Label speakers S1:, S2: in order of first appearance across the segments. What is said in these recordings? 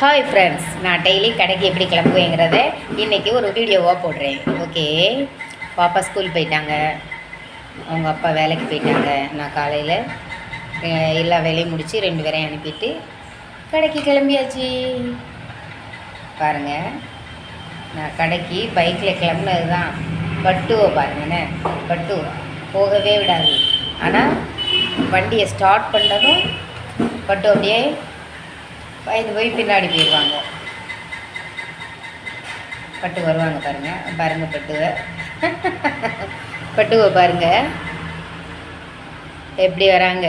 S1: Hi friends நான் daily கடைக்கு எப்படி கிளம்புவேங்கிறத இன்றைக்கி ஒரு வீடியோவாக போடுறேன். ஓகே பாப்பா ஸ்கூல் போயிட்டாங்க. அவங்க அப்பா வேலைக்கு போயிட்டாங்க. நான் காலையில் எல்லா வேலையும் முடித்து ரெண்டு பேரையும் அனுப்பிட்டு கடைக்கு கிளம்பியாச்சு. பாருங்கள் நான் கடைக்கு பைக்கில் கிளம்புனது தான் பட்டுவை பாருங்கண்ணே. பட்டு போகவே விடாது. ஆனால் வண்டியை ஸ்டார்ட் பண்ணதும் பட்டு அப்படியே பயந்து போய் பின்னாடி போயிடுவாங்க. பட்டு வருவாங்க பாருங்க. பாருங்க பட்டுவை. பட்டுவை பாருங்க. எப்படி வராங்க?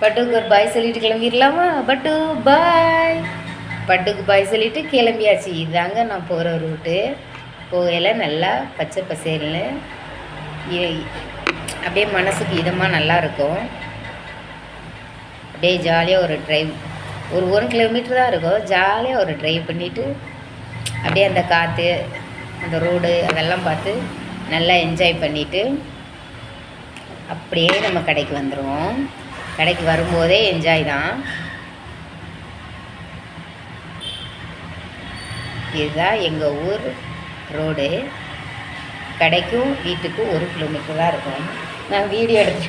S1: பட்டுக்கு ஒரு பாய் சொல்லிட்டு கிளம்பிடலாமா? பட்டு பாய். பட்டுக்கு பாய் சொல்லிட்டு கிளம்பியாச்சு. இதாங்க நான் போகிற ரூட்டு. போகையில் நல்லா பச்சை பசேல்னு அப்படியே மனசுக்கு இதமாக நல்லா இருக்கும். அப்படியே ஜாலியாக ஒரு ட்ரைவ் ஒரு ஒரு கிலோமீட்டர் தான் இருக்கும். ஜாலியாக ஒரு ட்ரைவ் பண்ணிவிட்டு அப்படியே அந்த காற்று அந்த ரோடு அதெல்லாம் பார்த்து நல்லா என்ஜாய் பண்ணிவிட்டு அப்படியே நம்ம கடைக்கு வந்துடுவோம் கடைக்கு வரும்போதே என்ஜாய் தான். இதுதான் எங்கள் ஊர் ரோடு கடைக்கும் வீட்டுக்கும் ஒரு கிலோமீட்டர் தான் இருக்கும். நான் வீடியோ எடுத்து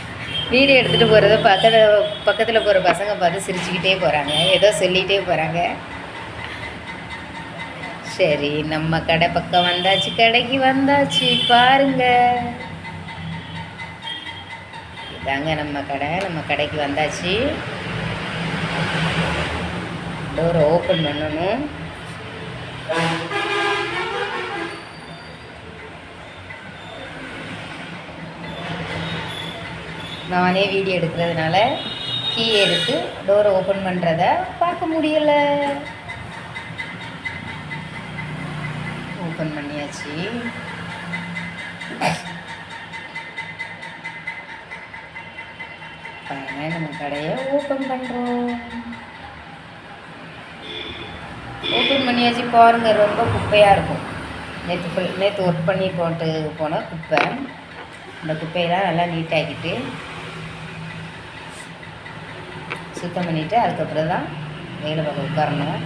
S1: வீடியோ எடுத்துகிட்டு போகிறத பக்கத்தில் பக்கத்தில் போகிற பசங்க பார்த்து சிரிச்சுக்கிட்டே போகிறாங்க ஏதோ சொல்லிகிட்டே போகிறாங்க சரி நம்ம கடை பக்கம் வந்தாச்சு கடைக்கு வந்தாச்சு பாருங்க. இதாங்க நம்ம கடை நம்ம கடைக்கு வந்தாச்சு. டோரை ஓப்பன் பண்ணணும். நானே வீடியோ எடுக்கிறதுனால கீ எடுத்து டோரை ஓப்பன் பண்ணுறத பார்க்க முடியலை. ஓப்பன் பண்ணியாச்சு. பாருங்க நம்ம கடையை ஓப்பன் பண்ணுறோம் ஓப்பன் பண்ணியாச்சு பாருங்க ரொம்ப குப்பையாக இருக்கும். நேற்று ஃபுல் நேற்று ஒர்க் பண்ணி போட்டு போன குப்பை. அந்த குப்பையெல்லாம் நல்லா நீட்டாக்கிட்டு சுத்தம் பண்ணிவிட்டு அதுக்கப்புறம் தான் வேலை பார்க்க உட்காரணும்.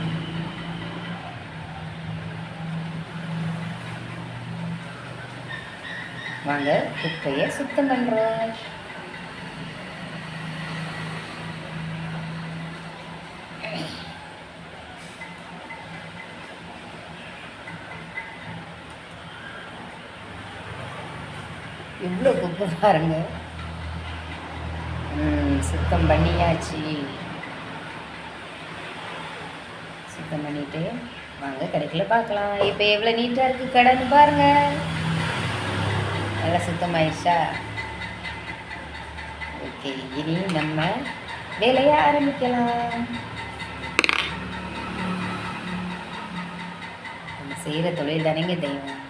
S1: வாங்க குப்பையை சுத்தம் பண்ணுறோம் எவ்வளோ குப்பை பாருங்கள் சுத்தம் பண்ணியாச்சு. சுத்தம் பண்ணிட்டு வாங்க கடைக்கில் பார்க்கலாம். இப்போ எவ்வளோ நீட்டாக இருக்குது கடைன்னு பாருங்க. நல்லா சுத்தமாயிடுச்சா ஓகே இனி நம்ம வேலையை ஆரம்பிக்கலாம். நம்ம செய்கிற தொழில் தானேங்க தெய்வம்.